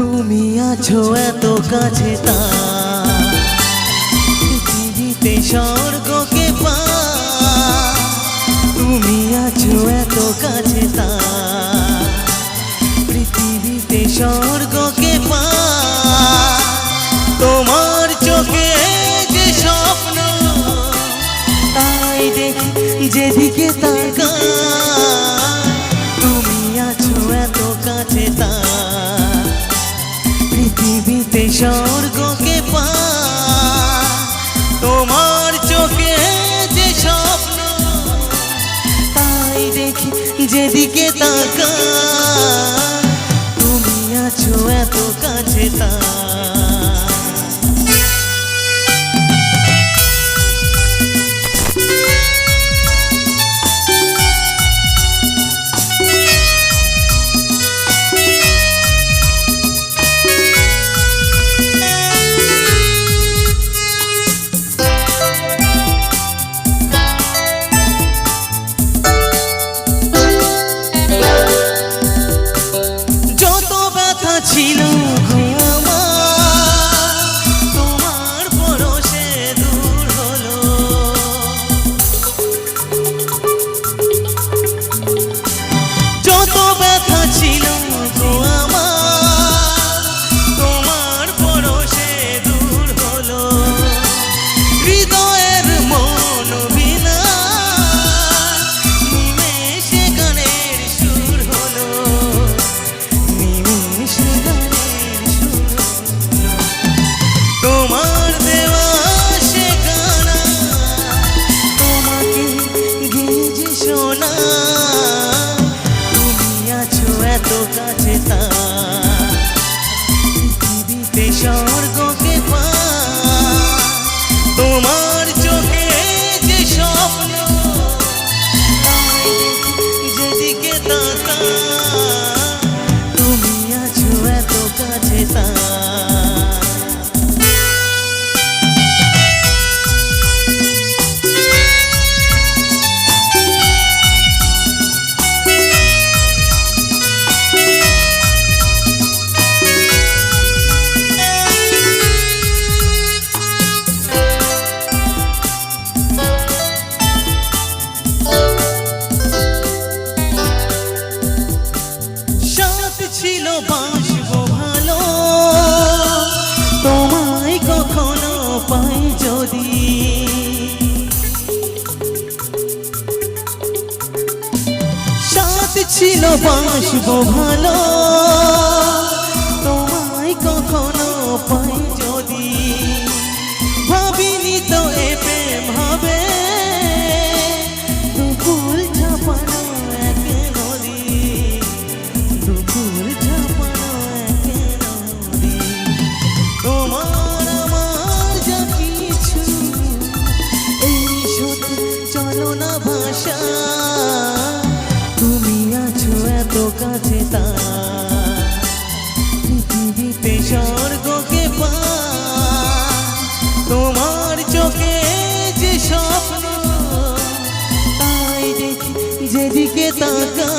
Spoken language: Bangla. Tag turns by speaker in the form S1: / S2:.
S1: আছো এত কাছে তা। পৃথিবীতে স্বর্গকে পা। তুমি আছো এত কাছে তা। পৃথিবীতে স্বর্গকে পা। তোমার চোখে যে স্বপ্ন, তাই দেখি যেদিকে তাকা যেদিকে তাকা তুমি আছো এত কাছে তা এত কাছে তা যদি সাথ ছিল বাসব ভালো তোমায় কখনো পাই যদি। ভাবিনি তো এ হবে ভাষা। তুমি কাছে তা। পৃথিবীতে স্বর্গকে পা। তোমার চোখে স্বপ্ন তাই দেখি যেদিকে তাকা